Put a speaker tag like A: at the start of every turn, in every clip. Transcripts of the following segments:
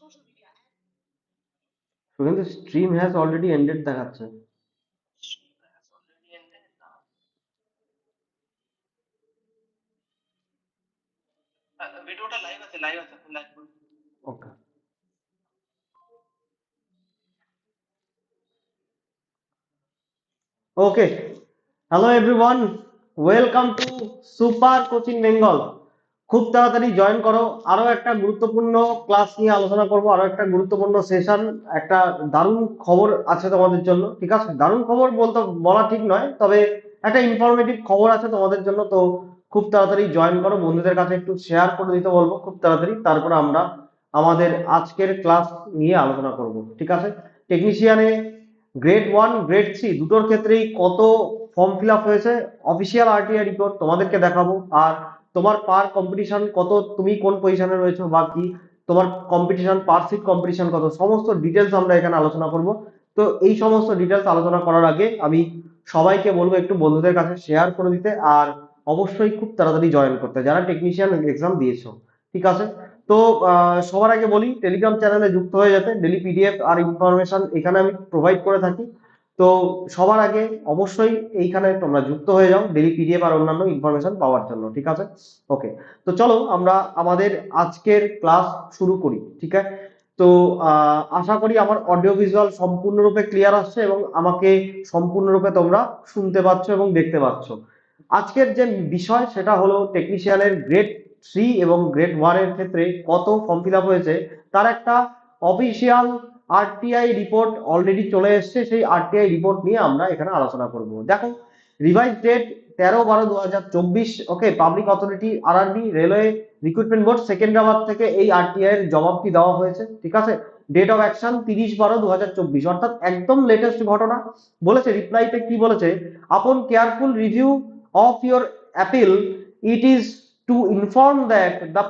A: social media.
B: কিন্তু stream has already ended দেখাচ্ছে
A: Has already ended now. আহ, ভিডিওটা live আছে লাইভ আছে live
B: okay okay hello everyone welcome to super coaching Bengal খুব তাড়াতাড়ি join করো। আরও একটা গুরুত্বপূর্ণ ক্লাস নিয়ে আলোচনা করব, আরও একটা গুরুত্বপূর্ণ সেশন একটা দারুণ খবর আছে তোমাদের জন্য। ঠিক আছে? দারুণ খবর বলতে বলা ঠিক নয়, তবে একটা ইনফরমেটিভ খবর আছে তোমাদের জন্য। তো খুব তাড়াতাড়ি জয়েন করো, বন্ধুদের কাছে একটু শেয়ার করে দিতে বলব খুব তাড়াতাড়ি। তারপরে আমরা আমাদের আজকের ক্লাস নিয়ে আলোচনা করব। ঠিক আছে? টেকনিশিয়ানে গ্রেড ওয়ান গ্রেড থ্রি দুটোর ক্ষেত্রেই কত ফর্ম ফিল আপ হয়েছে? অফিসিয়াল আরটিআই রিপোর্ট তোমাদেরকে দেখাবো। আর তোমার পার কম্পিটিশন কত, তুমি কোন পজিশনে রয়েছো বা কি, তোমার কম্পিটিশন পার সিট কম্পিটিশন কত, সমস্ত ডিটেলস আমরা এখানে আলোচনা করব। তো এই সমস্ত ডিটেলস আলোচনা করার আগে আমি সবাইকে বলব একটু বন্ধুদের কাছে শেয়ার করে দিতে আর অবশ্যই খুব তাড়াতাড়ি জয়েন করতে, যারা টেকনিশিয়ান এক্সাম দিয়েছ, ঠিক আছে? তো সবার আগে বলি টেলিগ্রাম চ্যানেলে যুক্ত হয়ে যেতে ডেলি পিডিএফ আর ইনফরমেশন এখানে আমি প্রোভাইড করে থাকি। তো সবার আগে অবশ্যই এইখানে তোমরা যুক্ত হয়ে যাও ডেলি পিডিএফ আর অন্যান্য ইনফরমেশন পাওয়ার জন্য, ঠিক আছে? ওকে তো চলো আমরা আমাদের আজকের ক্লাস শুরু করি, ঠিক আছে? তো আশা করি আমার অডিও ভিজুয়াল সম্পূর্ণরূপে ক্লিয়ার আসছে এবং আমাকে সম্পূর্ণরূপে তোমরা শুনতে পাচ্ছ এবং দেখতে পাচ্ছ। আজকের যে বিষয় সেটা হলো টেকনিশিয়ানের গ্রেড থ্রি এবং গ্রেড ওয়ানের ক্ষেত্রে কত ফর্ম ফিল হয়েছে, তার একটা অফিসিয়াল আরটিআই রিপোর্ট অলরেডি চলে এসেছে, সেই আরটিআই রিপোর্ট নিয়ে আমরা এখানে আলোচনা করব। দেখো রিভাইজ ডেট তেরো বারো দু হাজার চব্বিশ okay public authority RRB railway recruitment board Secunderabad থেকে এই আরটিআই এর জবাবটি দেওয়া হয়েছে, ঠিক আছে? ডেট অফ অ্যাকশন তিরিশ বারো দু অর্থাৎ একদম লেটেস্ট ঘটনা। বলেছে রিপ্লাইতে কি বলেছে? Upon careful review of your appeal it is to inform that the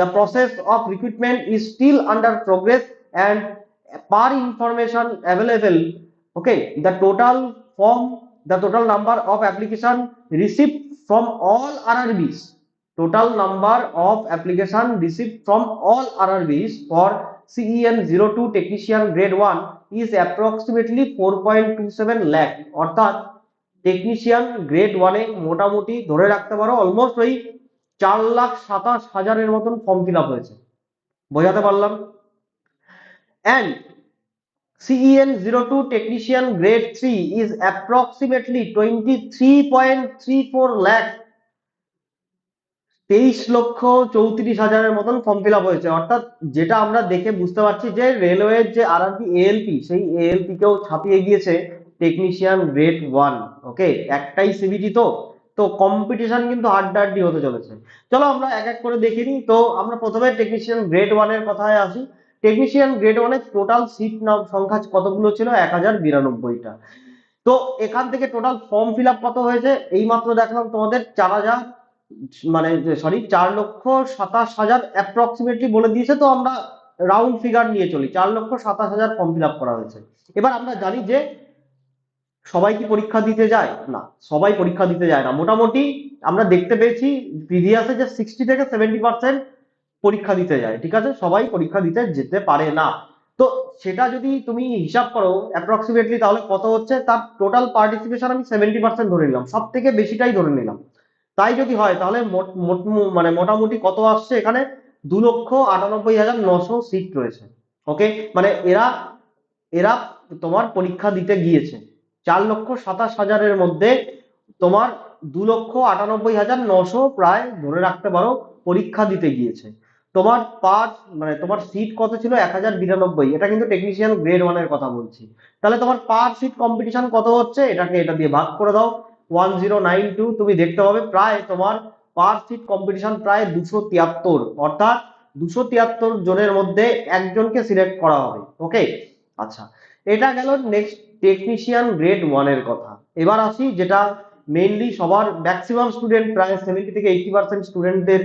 B: the process of recruitment is still under progress and per information available, okay, the total form, the total number of application received from all RRBs, total number of application received from all RRBs for CEN 02 technician grade 1 is approximately 4.27 lakh অর্থাৎ technician grade ওয়ানে মোটামুটি ধরে রাখতে পারো almost ওই চার লাখ সাতাশ হাজারের মতন ফর্ম ফিল আপ হয়েছে বোঝাতে পারলাম three is approximately twenty three point three four lakh তেইশ লক্ষ চৌত্রিশ হাজারের মতন ফর্ম ফিল হয়েছে। অর্থাৎ যেটা আমরা দেখে বুঝতে পারছি যে রেলওয়ের যে আর এএলপি সেই এএলপি কেও ছাপিয়ে গিয়েছে টেকনিশিয়ান গ্রেড ওয়ান ওকে একটাই সিবিটি তো। তো কম্পিটিশন কিন্তু হাড্ডাহাড্ডি হতে চলেছে। চলো আমরা এক এক করে দেখে নিই। তো আমরা প্রথমে টেকনিশিয়ান গ্রেড ওয়ানের কথায় আসি। টেকনিশিয়ান গ্রেড ওয়ানের টোটাল সিট সংখ্যা কতগুলো ছিল? এক হাজার বিরানব্বইটা। তো এখান থেকে টোটাল ফর্ম ফিল কত হয়েছে? এই মাত্র দেখলাম তোমাদের চার হাজার মানে সরি চার লক্ষ সাতাশ হাজার অ্যাপ্রক্সিমেটলি বলে দিয়েছে। তো আমরা রাউন্ড ফিগার নিয়ে চলি। চার লক্ষ সাতাশ হাজার ফর্ম ফিল করা হয়েছে। এবার আমরা জানি যে সবাই কি পরীক্ষা দিতে যায়? না, সবাই পরীক্ষা দিতে যায় না। মোটামুটি আমরা দেখতে পেয়েছি প্রিভিয়াসে যে সিক্সটি থেকে সেভেন্টি পার্সেন্ট পরীক্ষা দিতে যায়, ঠিক আছে? সবাই পরীক্ষা দিতে যেতে পারে না। তো সেটা যদি তুমি হিসাব করো অ্যাপ্রক্সিমেটলি তাহলে কত হচ্ছে? তার টোটাল পার্টিসিপেশন আমি সেভেন্টি পার্সেন্ট ধরে নিলাম সব থেকে বেশিটাই ধরে নিলাম। তাই যদি হয়, তাহলে মানে মোটামুটি কত আসছে এখানে? দু লক্ষ আটানব্বই হাজার নশো সিট রয়েছে ওকে মানে এরা এরা তোমার পরীক্ষা দিতে গিয়েছে। চার লক্ষ সাতাশ হাজারের মধ্যে তোমার দু লক্ষ আটানব্বই হাজার নশো প্রায় ধরে রাখতে পারো, পরীক্ষা দিতে গিয়েছে। তোমার পাঁচ মানে তোমার সিট কত ছিল? এক হাজার বিরানব্বই। এটা কিন্তু টেকনিশিয়ান গ্রেড ওয়ানের কথা বলছি। তাহলে তোমার পার সিট কম্পিটিশন কত হচ্ছে? এটাকে এটা দিয়ে ভাগ করে দাও। ওয়ান জিরো নাইন টু তুমি দেখতে পাবে প্রায় তোমার পার সিট কম্পিটিশন প্রায় দুশো তিয়াত্তর। অর্থাৎ দুশো তিয়াত্তর জনের মধ্যে একজনকে সিলেক্ট করা হবে। ওকে আচ্ছা। এটা গেল নেক্সট টেকনিশিয়ান গ্রেড ওয়ানের কথা। এবার আসি যেটা মেইনলি সবার ম্যাক্সিমাম স্টুডেন্ট প্রায় সেভেন্টি থেকে এইটি পার্সেন্ট স্টুডেন্টদের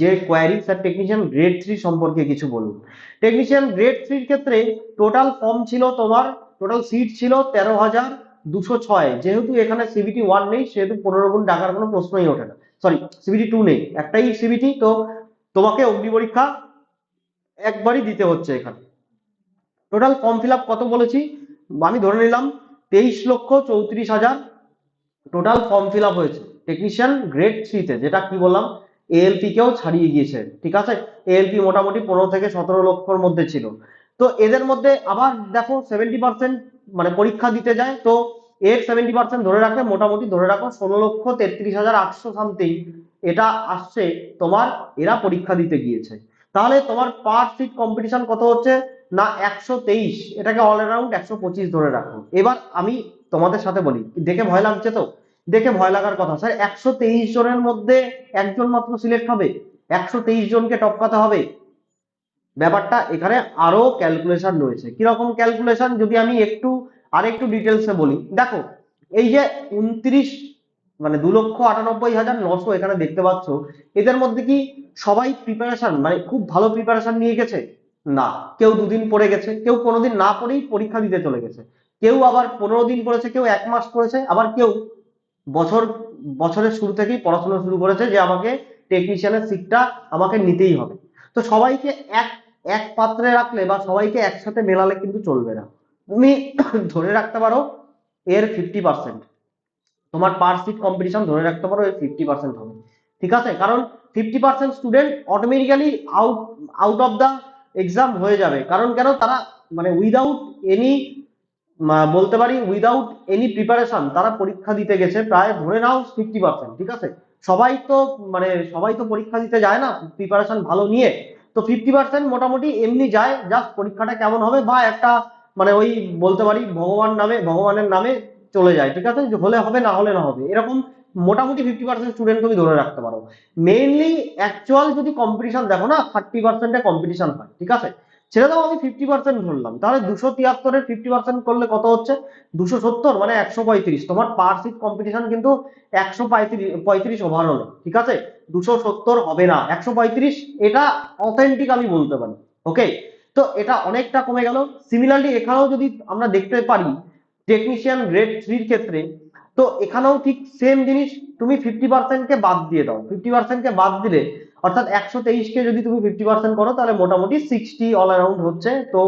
B: যে query sir technician grade three সম্পর্কে কিছু বলুন। টেকনিশিয়ান গ্রেড থ্রির ক্ষেত্রে টোটাল ফর্ম ছিল তোমার টোটাল সিট ছিল তেরো হাজার দুশো ছয়। যেহেতু এখানে সিবিটি ওয়ান নেই, সেহেতু পনেরো গুণ ডাকার কোনো প্রশ্নই ওঠে না। সরি সিবিটি টু নেই। একটাই সিবিটি তো তোমাকে অগ্নি পরীক্ষা একবারই দিতে হচ্ছে এখানে। টোটাল ফর্ম ফিল কত বলেছি? আমি ধরে নিলাম তেইশ লক্ষ চৌত্রিশ হাজার টোটাল ফর্ম ফিল হয়েছে। টেকনিশিয়ান গ্রেড থ্রিতে যেটা কি বললাম? এএলপি কেও ছাড়িয়ে গিয়েছে, ঠিক আছে? এএলপি মোটামুটি পনেরো থেকে সতেরো লক্ষর মধ্যে ছিল। তো এদের মধ্যে আবার দেখো সেভেন্টি পার্সেন্ট মানে পরীক্ষা দিতে যায়, তো এর সেভেন্টি পার্সেন্ট ধরে রাখলে মোটামুটি ধরে রাখো ষোলো লক্ষ তেত্রিশ হাজার আটশো সামথিং এটা আসছে তোমার, এরা পরীক্ষা দিতে গিয়েছে। তাহলে তোমার পার সিট কম্পিটিশন কত হচ্ছে? না, একশো তেইশ। এটাকে অল অ্যারাউন্ড একশো পঁচিশ ধরে রাখো। এবার আমি তোমাদের সাথে বলি, দেখে ভয় লাগছে তো? দেখে ভয় লাগার কথা। স্যার, একশো তেইশ জনের মধ্যে একজন মাত্র সিলেক্ট হবে। একশো তেইশ জনকে টপকাতে হবে। ব্যাপারটা এখানে আরও ক্যালকুলেশন রয়েছে। কীরকম ক্যালকুলেশন যদি আমি একটু আর একটু ডিটেলসে বলি। দেখো, এই যে উনত্রিশ মানে দু লক্ষ আটানব্বই হাজার নশো এখানে দেখতে পাচ্ছ, এদের মধ্যে কি সবাই প্রিপারেশন মানে খুব ভালো প্রিপারেশন নিয়ে গেছে? না। কেউ দুদিন পড়ে গেছে, কেউ কোনোদিন না পড়েই পরীক্ষা দিতে চলে গেছে। কেউ আবার পনেরো দিন পড়েছে কেউ এক মাস পড়েছে আবার কেউ বছর, বছরের শুরু থেকেই পড়াশোনা শুরু করেছে যে আমাকে টেকনিশিয়ানের সিটটা আমাকে নিতেই হবে। তো সবাইকে এক এক পাত্রে রাখলে বা সবাইকে একসাথে মেলালে কিন্তু চলবে না। তুমি ধরে রাখতে পারো এর ফিফটি পার্সেন্ট তোমার পার সিট কম্পিটিশন ধরে রাখতে পারো এর ফিফটি পার্সেন্ট হবে। ঠিক আছে? কারণ fifty percent student automatically out out of the exam হয়ে যাবে। কারণ কেন? তারা মানে উইদাউট এনি বলতে পারি উইদাউট এনি প্রিপারেশন তারা পরীক্ষা দিতে গেছে, প্রায় ধরে নাও ফিফটি পার্সেন্ট ঠিক আছে? সবাই তো মানে সবাই তো পরীক্ষা দিতে যায় না প্রিপারেশন ভালো নিয়ে। তো ফিফটি পার্সেন্ট মোটামুটি এমনি যায় জাস্ট পরীক্ষাটা কেমন হবে বা একটা মানে ওই বলতে পারি ভগবান নামে, ভগবানের নামে চলে যায়, ঠিক আছে? হলে হবে, না হলে না হবে। এরকম মোটামুটি ফিফটি পার্সেন্ট স্টুডেন্ট তুমি ধরে রাখতে পারো। মেইনলি অ্যাকচুয়াল যদি কম্পিটিশন দেখো না থার্টি পার্সেন্টে কম্পিটিশন হয়, ঠিক আছে? ছেড়ে দাও, আমি ফিফটি পার্সেন্ট ধরলাম তাহলে দুশো তিয়াত্তরের ফিফটি পার্সেন্ট করলে কত হচ্ছে? দুশো সত্তর মানে একশো পঁয়ত্রিশ। তোমার পার সিট কম্পিটিশন কিন্তু একশো পঁয়ত্রিশ ওভারঅল ঠিক আছে? দুশো সত্তর হবে না। একশো পঁয়ত্রিশ, এটা অথেন্টিক আমি বলতে পারি। ওকে তো এটা অনেকটা কমে গেল। সিমিলারলি এখানেও যদি আমরা দেখতে পারি টেকনিশিয়ান গ্রেড থ্রির ক্ষেত্রে, তো এখানেও ঠিক সেম জিনিস, তুমি ফিফটি পার্সেন্টকে বাদ দিয়ে দাও। ফিফটি পার্সেন্টকে বাদ দিলে অর্থাৎ একশো তেইশকে যদি তুমি ফিফটি পার্সেন্ট করো, তাহলে মোটামুটি সিক্সটি অল অ্যারাউন্ড হচ্ছে। তো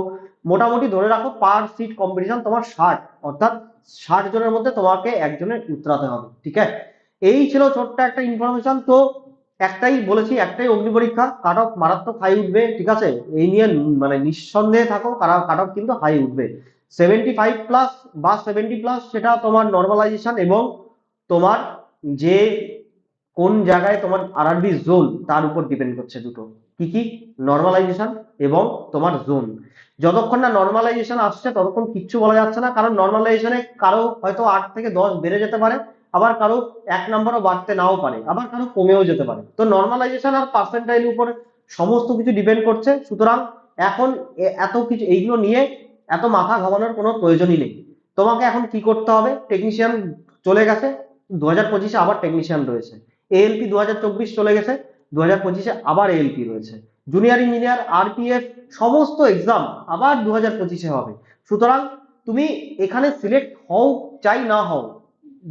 B: মোটামুটি ধরে রাখো পার সিট কম্পিটিশন তোমার ষাট, অর্থাৎ ষাট জনের মধ্যে তোমাকে একজনের উতরাতে হবে, ঠিক আছে? এই ছিল ছোট্ট একটা ইনফরমেশন তো একটাই বলেছি, একটাই অগ্নি পরীক্ষা কাট অফ মারাত্মক হাই উঠবে, ঠিক আছে? এই নিয়ে মানে নিঃসন্দেহে থাকো কাট অফ কিন্তু হাই উঠবে। সেভেন্টি ফাইভ প্লাস বা সেভেন্টি প্লাস সেটা তোমার নর্মালাইজেশন এবং তোমার যে কোন জায়গায় তোমার আরআরবি জোন তার উপর ডিপেন্ড করছে দুটো? কি কি? নর্মালাইজেশন এবং তোমার জোন যতক্ষণ না নর্মালাইজেশন আসছে, ততক্ষণ কিচ্ছু বলা যাচ্ছে না, কারণ নর্মালাইজেশনে কারও হয়তো আট থেকে দশ বেড়ে যেতে পারে, আবার কারও এক নম্বরও বাড়তে নাও পারে, আবার কারও কমেও যেতে পারে। তো নর্মালাইজেশন আর পার্সেন্টাইল উপর সমস্ত কিছু ডিপেন্ড করছে, সুতরাং এখন এত কিছু, এইগুলো নিয়ে এত মাথা ঘামানোর কোনো প্রয়োজনই নেই। তোমাকে এখন কি করতে হবে? টেকনিশিয়ান চলে গেছে, দু হাজার পঁচিশে আবার টেকনিশিয়ান রয়েছে। এএলপি দু হাজার চব্বিশ চলে গেছে দু পঁচিশে আবার এএলপি রয়েছে। জুনিয়র ইঞ্জিনিয়ার আরপিএফ সমস্ত এক্সাম আবার দু পঁচিশে হবে। সুতরাং তুমি এখানে সিলেক্ট হও চাই না হও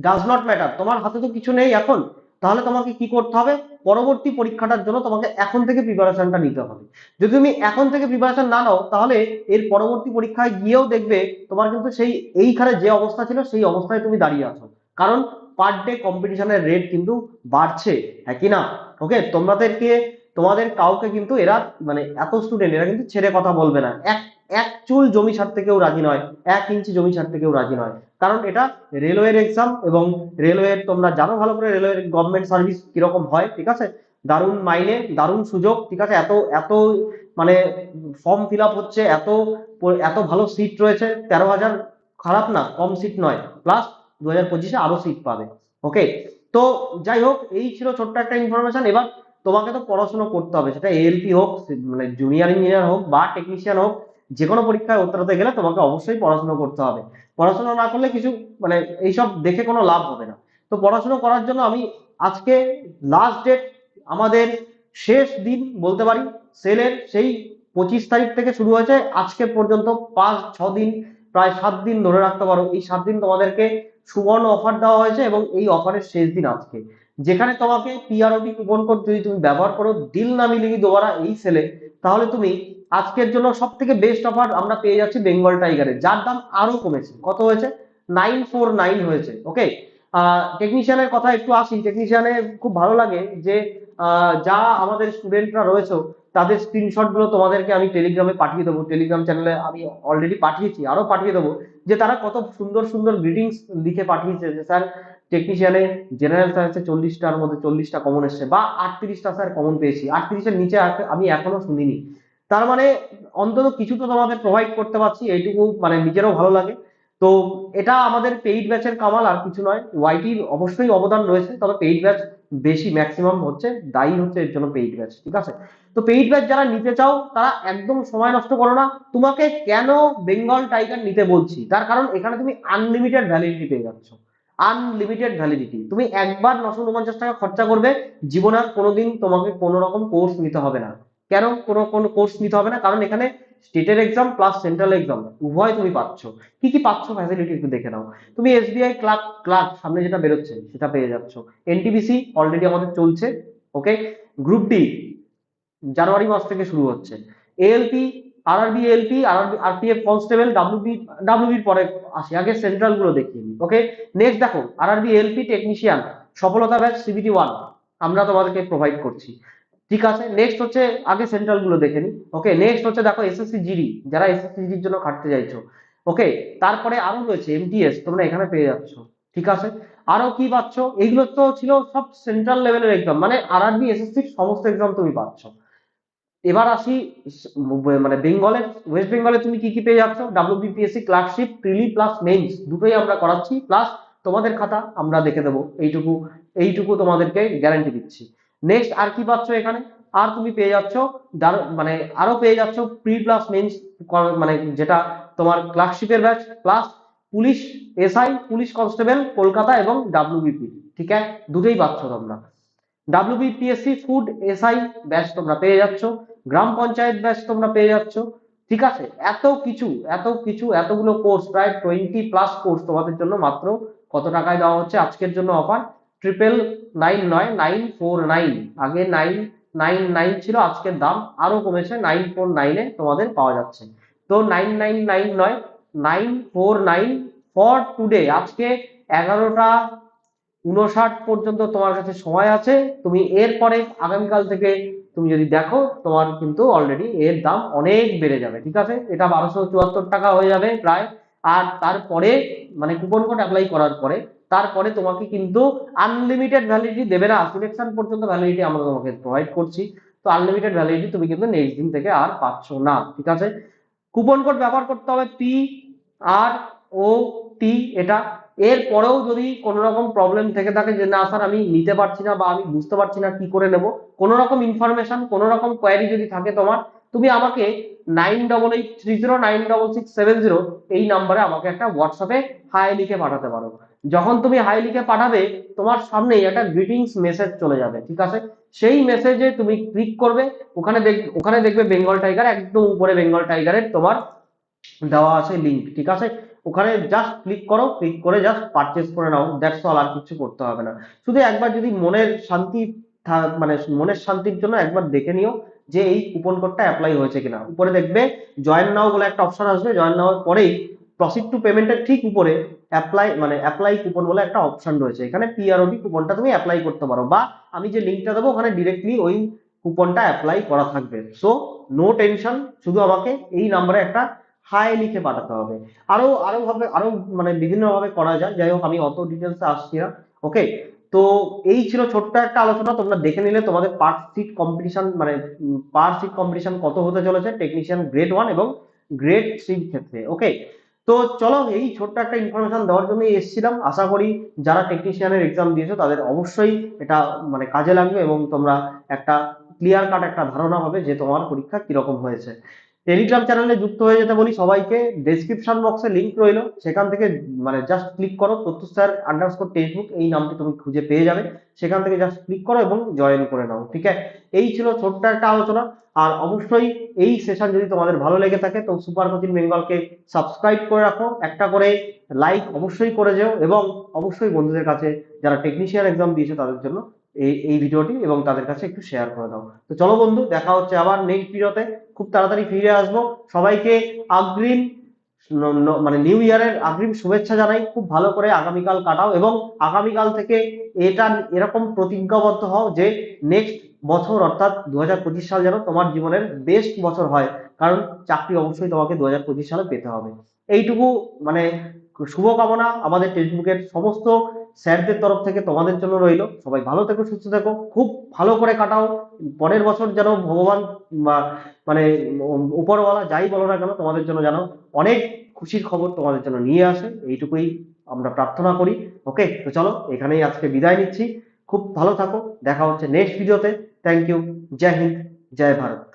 B: ডাজ নট ম্যাটার তোমার হাতে তো কিছু নেই এখন। তাহলে তোমাকে কি করতে হবে? পরবর্তী পরীক্ষাটার জন্য তোমাকে এখন থেকে প্রিপারেশনটা নিতে হবে। যদি তুমি এখন থেকে প্রিপারেশন না নাও, তাহলে এর পরবর্তী পরীক্ষায় গিয়েও দেখবে তোমার কিন্তু সেই এইখানে যে অবস্থা ছিল, সেই অবস্থায় তুমি দাঁড়িয়ে আছো। কারণ পার ডে কম্পিটিশনের রেট কিন্তু বাড়ছে হ্যাঁ কি না? ওকে তোমাদেরকে, তোমাদের কাউকে কিন্তু এরা মানে এত স্টুডেন্ট এরা কিন্তু ছেড়ে কথা বলবে না। এক এক চুল জমি ছাড়তে কেউ রাজি নয়, এক ইঞ্চি জমি ছাড়তে কেউ রাজি নয়। কারণ এটা রেলওয়ের এক্সাম এবং রেলওয়ের তোমরা জানো ভালো করে রেলওয়ের গভর্নমেন্ট সার্ভিস কীরকম হয়, ঠিক আছে? দারুণ মাইনে, দারুণ সুযোগ, ঠিক আছে? এত এত মানে ফর্ম ফিল হচ্ছে, এত এত ভালো সিট রয়েছে, তেরো হাজার খারাপ না, কম সিট নয়। প্লাস দু হাজার পঁচিশে আরও সিট পাবে। ওকে তো যাই হোক, এই ছিল ছোট্ট একটা ইনফরমেশন এবার তোমাকে তো পড়াশোনা করতে হবে। সেটা এএলপি হোক মানে জুনিয়র ইঞ্জিনিয়ার হোক বা টেকনিশিয়ান হোক যে কোনো পরীক্ষায় উত্তরাতে গেলে তোমাকে অবশ্যই পড়াশোনা করতে হবে। পড়াশোনা না করলে কিছু মানে এইসব দেখে কোনো লাভ হবে না। তো পড়াশোনা করার জন্য আমি আজকে লাস্ট ডেট আমাদের শেষ দিন বলতে পারি সেলের সেই পঁচিশ তারিখ থেকে শুরু হয়েছে। আজকে পর্যন্ত পাঁচ, ছ দিন, প্রায় সাত দিন ধরে রাখতে পারো। এই সাত দিন তোমাদেরকে সুবর্ণ অফার দেওয়া হয়েছে এবং এই অফারের শেষ দিন আজকে। যেখানে তোমাকে পিআরওটি কুপন কোড যদি তুমি ব্যবহার করো, দিল না মিলেগি দোবারা এই সেলে তাহলে তুমি আজকের জন্য সব থেকে বেস্ট অফার আমরা পেয়ে যাচ্ছি বেঙ্গল টাইগারে যার দাম আরও কমেছে। কত হয়েছে? নাইন ফোর নাইন হয়েছে। ওকে টেকনিশিয়ানের কথা একটু আসি। টেকনিশিয়ানে খুব ভালো লাগে যে যা আমাদের স্টুডেন্টরা রয়েছে, তাদের স্ক্রিনশটগুলো তোমাদেরকে আমি টেলিগ্রামে পাঠিয়ে দেবো। টেলিগ্রাম চ্যানেলে আমি অলরেডি পাঠিয়েছি, আরও পাঠিয়ে দেবো। যে তারা কত সুন্দর সুন্দর গ্রিটিংস লিখে পাঠিয়েছে যে, স্যার টেকনিশিয়ানে জেনারেল সায়েন্সে চল্লিশটার মধ্যে চল্লিশটা কমন এসছে বা আটত্রিশটা স্যার কমন পেয়েছি। আটত্রিশের নিচে আমি এখনও শুনিনি। তার মানে অন্তত কিছু তো তোমাদের প্রোভাইড করতে পারছি, এইটুকু মানে নিজেরও ভালো লাগে। তো এটা আমাদের পেইড ব্যাচের কামাল, আর কিছু নয়। ওয়াইটির অবশ্যই অবদান রয়েছে, তবে পেইড ব্যাচ বেশি ম্যাক্সিমাম হচ্ছে, দায়ী হচ্ছে এর জন্য পেইড ব্যাচ ঠিক আছে? তো পেইড ব্যাচ যারা নিতে চাও, তারা একদম সময় নষ্ট করো না। তোমাকে কেন বেঙ্গল টাইগার নিতে বলছি? তার কারণ এখানে তুমি আনলিমিটেড ভ্যালিডিটি পেয়ে যাচ্ছ। আনলিমিটেড ভ্যালিডিটি তুমি একবার নশো উনপঞ্চাশ টাকা খরচা করবে, জীবনে কোনোদিন তোমাকে কোনো রকম কোর্স নিতে হবে না। কেন কোনো কোনো কোর্স নিতে হবে না? কারণ এখানে স্টেটের এক্সাম প্লাস সেন্ট্রাল এক্সাম উভয় তুমি পাচ্ছ। কি কি পাচ্ছ ফ্যাসিলিটি একটু দেখে নাও। তুমি এসবিআই ক্লার্ক ক্লার্ক সামনে যেটা বেরোচ্ছে, সেটা পেয়ে যাচ্ছ। এনটিবিসি অলরেডি আমাদের চলছে ওকে গ্রুপ ডি জানুয়ারি মাস থেকে শুরু হচ্ছে। ALP RRB LP RRB RPF constable WB ডাব্লিউবির পরে আসি। আগে সেন্ট্রালগুলো দেখিয়ে নিই ওকে নেক্সট দেখো আরআরবি এলপি টেকনিশিয়ান সফলতা ব্যাচ সিবিটি ওয়ান আমরা তোমাদেরকে প্রোভাইড করছি। ঠিক আছে নেক্সট হচ্ছে আগে সেন্ট্রালগুলো দেখে নিই ওকে নেক্সট হচ্ছে দেখো এসএসসি জিডি যারা এসএসসি জিডির জন্য খাটতে চাইছো। ওকে তারপরে আরও রয়েছে এমটিএস তোমরা এখানে পেয়ে যাচ্ছ। ঠিক আছে? আরও কি পাচ্ছ? এইগুলো তো ছিল সব সেন্ট্রাল লেভেলের এক্সাম মানে আরআরবি এসএসসি সমস্ত এক্সাম তুমি পাচ্ছ। এবার আসি মানে বেঙ্গলের, ওয়েস্ট বেঙ্গলে তুমি কি কি পেয়ে যাচ্ছ? WBPSC clerkship preli plus mains দুটোই আমরা করাচ্ছি প্লাস তোমাদের খাতা আমরা দেখে দেবো। এইটুকু এইটুকু তোমাদেরকে গ্যারান্টি দিচ্ছি। নেক্সট আর কি পাচ্ছ এখানে? আর তুমি পেয়ে যাচ্ছ মানে আরও পেয়ে যাচ্ছ প্রি প্লাস মেইনস মানে যেটা তোমার ক্লার্কশিপের batch plus police SI police constable Kolkata এবং ডাব্লিউবিপি ঠিক আছে? দুটোই পাচ্ছ তোমরা। ডাব্লিউবিপিএসসি ফুড এসআই ব্যাচ তোমরা পেয়ে যাচ্ছ। গ্রাম পঞ্চায়েত ব্যাচ তোমরা পেয়ে যাচ্ছ। ঠিক আছে? এত কিছু এত কিছু, এতগুলো কোর্স প্রায় টোয়েন্টি প্লাস কোর্স তোমাদের জন্য মাত্র কত টাকায় দেওয়া হচ্ছে আজকের জন্য অফার ট্রিপল নাইন নয় নাইন ফোর নাইন আগে নাইন নাইন নাইন ছিল, আজকের দাম আরও কমেছে নাইন ফোর নাইনে তোমাদের পাওয়া যাচ্ছে। তো নাইন নাইন নাইন নয় nine four nine for today আজকে এগারোটা উনষাট পর্যন্ত তোমার কাছে সময় আছে। তুমি এরপরে আগামীকাল থেকে তুমি যদি দেখো, তোমার কিন্তু অলরেডি এর দাম অনেক বেড়ে যাবে, ঠিক আছে? এটা বারোশো চুয়াত্তর টাকা হয়ে যাবে প্রায়। আর তারপরে মানে কুপন কোড অ্যাপ্লাই করার পরে তারপরে তোমাকে কিন্তু আনলিমিটেড ভ্যালিডিটি দেবে না। সিলেকশন পর্যন্ত ভ্যালিডিটি আমরা তোমাকে প্রোভাইড করছি। তো আনলিমিটেড ভ্যালিডিটি তুমি কিন্তু নেক্সট দিন থেকে আর পাচ্ছ না, ঠিক আছে? কুপন কোড ব্যবহার করতে হবে পি আর ও টি এটা। এর পরেও যদি কোনো রকম প্রবলেম থেকে থাকে যে, না স্যার আমি নিতে পারছি না বা আমি বুঝতে পারছি না কি করে নেব। কোনো রকম ইনফরমেশন কোনো রকম কোয়ারি যদি থাকে তোমার, তুমি আমাকে nine double eight three zero nine double six seven zero এই নাম্বারে আমাকে একটা হোয়াটসঅ্যাপে হাই লিখে পাঠাতে পারো। যখন তুমি হাই লিখে পাঠাবে, তোমার সামনেই একটা গ্রিটিংস মেসেজ চলে যাবে, ঠিক আছে? সেই মেসেজে তুমি ক্লিক করবে, ওখানে দেখ, ওখানে দেখবে বেঙ্গল টাইগার একদম উপরে বেঙ্গল টাইগারের তোমার দেওয়া আছে লিংক ঠিক আছে? ওখানে জাস্ট ক্লিক করো ক্লিক করে জাস্ট পারচেস করে নাও দ্যাটস অল আর কিছু করতে হবে না। শুধু একবার যদি মনের শান্তি মানে মনের শান্তির জন্য একবার দেখে নিও যে এই কুপন কোডটা অ্যাপ্লাই হয়েছে কিনা। উপরে দেখবে জয়েন নাও বলে একটা অপশন আসবে জয়েন নাওয়ার পরেই প্রসিড টু পেমেন্টের ঠিক উপরে অ্যাপ্লাই মানে অ্যাপ্লাই কুপন বলে একটা অপশন রয়েছে। এখানে পিআরওডি কুপনটা তুমি অ্যাপ্লাই করতে পারো বা আমি যে লিঙ্কটা দেবো, ওখানে ডিরেক্টলি ওই কুপনটা অ্যাপ্লাই করা থাকবে। সো নো টেনশন শুধু আমাকে এই নাম্বারে একটা হাই লিখে পাঠাতে হবে। আরও আরও ভাবে, আরও মানে বিভিন্নভাবে করা যায়। যাই হোক, আমি অত ডিটেলসে আসছি না। ওকে তো এই ছিল ছোট্ট একটা আলোচনা। তোমরা দেখে নিলে তোমাদের পার সিট কম্পিটিশন মানে পার সিট কম্পিটিশন কত হতে চলেছে টেকনিশিয়ান গ্রেড ওয়ান এবং গ্রেড থ্রির ক্ষেত্রে। ওকে তো চলো এই ছোট্ট একটা ইনফরমেশন দেওয়ার জন্য এসেছিলাম। আশা করি যারা টেকনিশিয়ানের এক্সাম দিয়েছ, তাদের অবশ্যই এটা মানে কাজে লাগবে এবং তোমরা একটা ক্লিয়ার কাট একটা ধারণা হবে যে তোমার পরীক্ষা কীরকম হয়েছে। টেলিগ্রাম চ্যানেলে যুক্ত হয়ে যেতে বলি, সবাইকে ডেসক্রিপশন বক্সে লিংক রইল। সেখান থেকে মানে জাস্ট ক্লিক করো প্রত্যুষ স্যার আন্ডারস্কোর টেক্সটবুক এই নামটি তুমি খুঁজে পেয়ে যাবে। সেখান থেকে জাস্ট ক্লিক করো এবং জয়েন করে নাও, ঠিক আছে? এই ছিল ছোট্ট একটা আলোচনা। আর অবশ্যই এই সেশন যদি তোমাদের ভালো লেগে থাকে, তো সুপার কোচিং বেঙ্গলকে সাবস্ক্রাইব করে রাখো। একটা করে লাইক অবশ্যই করে যেও এবং অবশ্যই বন্ধুদের কাছে যারা টেকনিশিয়ান এক্সাম দিয়েছে তাদের জন্য এই এই ভিডিওটি এবং তাদের কাছে একটু শেয়ার করে দাও। তো চলো বন্ধু, দেখা হচ্ছে আবার নেক্সট ভিডিওতে খুব তাড়াতাড়ি ফিরে আসব। সবাইকে আগ্রিম মানে নিউ ইয়ারের আগ্রিম শুভেচ্ছা জানাই। খুব ভালো করে আগামীকাল কাটাও এবং আগামীকাল থেকে এটা এরকম প্রতিজ্ঞাবদ্ধ হও যে নেক্সট বছর, অর্থাৎ দু হাজার পঁচিশ সাল যেন তোমার জীবনের বেস্ট বছর হয়। কারণ চাকরি অবশ্যই তোমাকে দুহাজার পঁচিশ সালে পেতে হবে। এইটুকু মানে শুভকামনা। আমাদের টেক্সটবুকের সমস্ত স্যারদের তরফ থেকে তোমাদের জন্য রইল। সবাই ভালো থেকো, সুস্থ থেকো। খুব ভালো করে কাটাও। পরের বছর যেন ভগবান মানে উপরওয়ালা যাই বলো না কেন, তোমাদের জন্য যেন অনেক খুশির খবর তোমাদের জন্য নিয়ে আসে। এইটুকুই আমরা প্রার্থনা করি। ওকে? তো চলো, এখানেই আজকে বিদায় নিচ্ছি। খুব ভালো থাকো। দেখা হচ্ছে নেক্সট ভিডিওতে thank you Joy Hind Joy Bharat